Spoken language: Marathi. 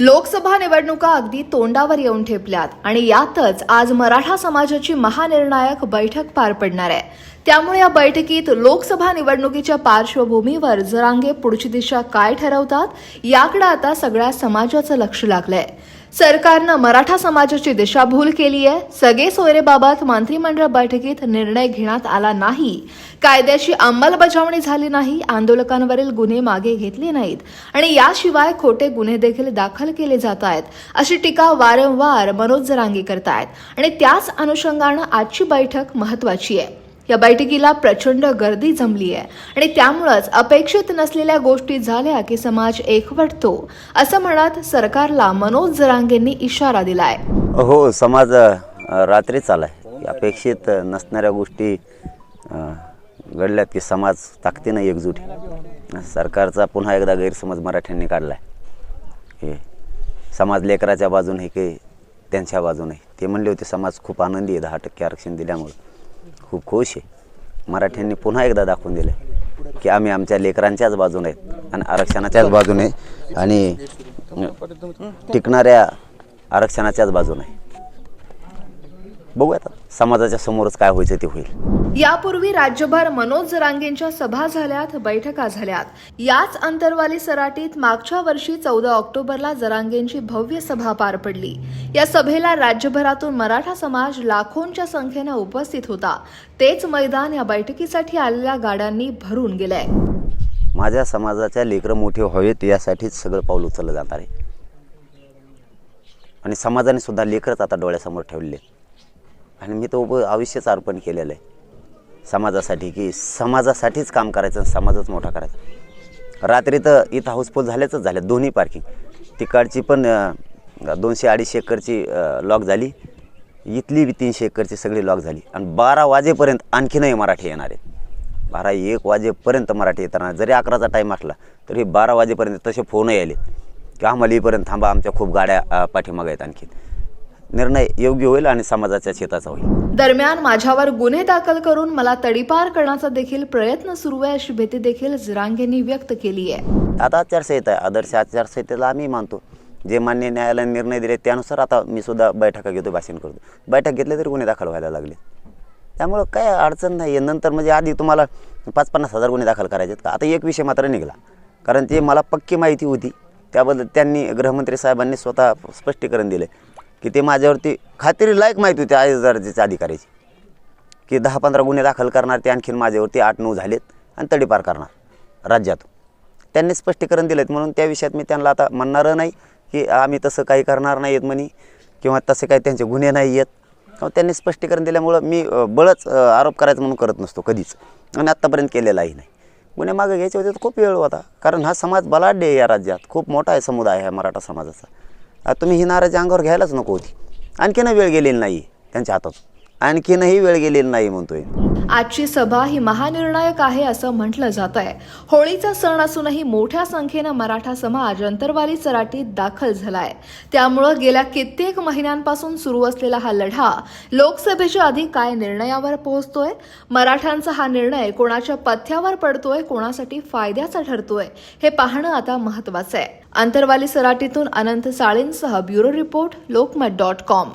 लोकसभा निवडणुका अगदी तोंडावर येऊन ठेपल्यात आणि यातच आज मराठा समाजाची महानिर्णायक बैठक पार पडणार आहे. त्यामुळे या बैठकीत लोकसभा निवडणुकीच्या पार्श्वभूमीवर जरांगे पुढची दिशा काय ठरवतात याकडे आता सगळ्या समाजाचं लक्ष लागलंय. सरकारनं मराठा समाजाची दिशाभूल केली आहे. सगळे सोयरेबाबत मंत्रिमंडळ बैठकीत निर्णय घेण्यात आला नाही. कायद्याची अंमलबजावणी झाली नाही. आंदोलकांवरील गुन्हे मागे घेतले नाहीत. आणि याशिवाय खोटे गुन्हे देखील दाखल केले जात आहेत. अशी टीका वारंवार मनोज जरांगे करतायत आणि त्याच अनुषंगानं आजची बैठक महत्वाची आहे. या बैठकीला प्रचंड गर्दी जमली आहे. आणि त्यामुळंच अपेक्षित नसलेल्या गोष्टी झाल्या की समाज एकवटतो असं म्हणत सरकारला मनोज जरांगेंनी इशारा दिलाय. हो समाज रात्री चालाय अपेक्षित नसणाऱ्या गोष्टी घडल्यात की समाज ताकदीनं एकजूट आहे. सरकारचा पुन्हा एकदा गैरसमज मराठ्यांनी काढलाय. हे समाज लेकराच्या बाजूने की त्यांच्या बाजूने. ते म्हणले होते समाज खूप आनंदी आहे दहा टक्के आरक्षण दिल्यामुळे. खूप खुश आहे. मराठ्यांनी पुन्हा एकदा दाखवून दिलं की आम्ही आमच्या लेकरांच्याच बाजूने आहेत आणि आरक्षणाच्याच बाजूने. आणि टिकणाऱ्या आरक्षणाच्याच बाजूने. बघूया आता समाजाच्या समोरच काय व्हायचं ते होईल. यापूर्वी राज्यभर मनोज जरांगेंच्या सभा झाल्यात बैठका झाल्यात. याच अंतरवाली सराटीत मागच्या वर्षी चौदा ऑक्टोबरला जरांगेंची भव्य सभा पार पडली. या सभेला राज्यभरातून मराठा समाज लाखोंच्या संख्येनं उपस्थित होता. तेच मैदान या बैठकीसाठी आलेल्या गाड्यांनी भरून गेलंय. माझ्या समाजाच्या लेकरं मोठे व्हावेत यासाठीच सगळं पाऊल उचललं जाणार आहे. आणि समाजाने सुद्धा लेकरच आता डोळ्यासमोर ठेवले आणि मी तो आयुष्यच अर्पण केलेलं आहे. समाजासाठी की समाजासाठीच काम करायचं आणि समाजच मोठा करायचा. रात्री तर इथं हाऊसफुल झाल्याच झाल्या दोन्ही पार्किंग तिकडची पण दोनशे अडीचशे एकरची लॉक झाली. इथली बी तीनशे एकरची सगळी लॉक झाली. आणि बारा वाजेपर्यंत आणखीनही मराठी येणार आहे बारा एक वाजेपर्यंत मराठी येताना जरी अकराचा टाईम असला तरी बारा वाजेपर्यंत तसे फोनही आले. की आम्हाला इथपर्यंत थांबा आमच्या खूप गाड्या पाठीमागं आहेत आणखी निर्णय योग्य होईल आणि समाजाच्या शेताचा होईल. दरम्यान माझ्यावर गुन्हे दाखल करून मला तडीपार करण्याचा देखील प्रयत्न सुरू आहे अशी भीती देखील जरांगेंनी व्यक्त केली आहे. आता आचारसंहिता आहे. आदर्श आचारसंहितेला आम्ही मानतो. जे मान्य न्यायालयाने निर्णय दिले त्यानुसार आता मी सुद्धा बैठका घेतो भाषण करतो. बैठक घेतले तरी गुन्हे दाखल व्हायला लागले. त्यामुळं काय अडचण नाही. आहे नंतर म्हणजे आधी तुम्हाला पाच पन्नास हजार गुन्हे दाखल करायचे आहेत का? आता एक विषय मात्र निघाला. कारण ते मला पक्की माहिती होती. त्याबद्दल त्यांनी गृहमंत्री साहेबांनी स्वतः स्पष्टीकरण दिले की ते माझ्यावरती खात्री लायक माहिती होती आय दर्जाच्या अधिकाऱ्याची. की दहा पंधरा गुन्हे दाखल करणार ते आणखीन माझ्यावरती आठ नऊ झालेत आणि तडीपार करणार राज्यातून त्यांनी स्पष्टीकरण दिलेत म्हणून त्या विषयात मी त्यांना आता म्हणणारं नाही की आम्ही तसं काही करणार नाही आहेत म्हणे किंवा तसे काही त्यांचे गुन्हे नाही आहेत त्यांनी स्पष्टीकरण दिल्यामुळं मी बळच आरोप करायचं म्हणून करत नसतो कधीच आणि आत्तापर्यंत केलेलाही नाही. गुन्हे मागे घ्यायचे होते तर खूप वेळ होता. कारण हा समाज बलाढ्य आहे या राज्यात. खूप मोठा आहे समुदाय आहे मराठा समाजाचा. तुम्ही ही नाराजी अंगावर घ्यायलाच नको होती. आणखीन वेळ गेलेली नाही त्यांच्या हातात आणखीनही वेळ गेलेली नाही म्हणतोय. आजची सभा ही महानिर्णायक आहे असं म्हटलं जात आहे होळीचा सण असूनही मोठ्या संख्येनं मराठा समाज अंतरवाली चराटीत दाखल झालाय. त्यामुळं गेल्या कित्येक महिन्यांपासून सुरू असलेला हा लढा लोकसभेच्या आधी काय निर्णयावर पोहोचतोय? मराठ्यांचा हा निर्णय कोणाच्या पथ्यावर पडतोय? कोणासाठी फायद्याचा ठरतोय? हे पाहणं आता महत्वाचं आहे. अंतरवाली सराटीतून Anant साळेंसह bureau report Lokmat dot com.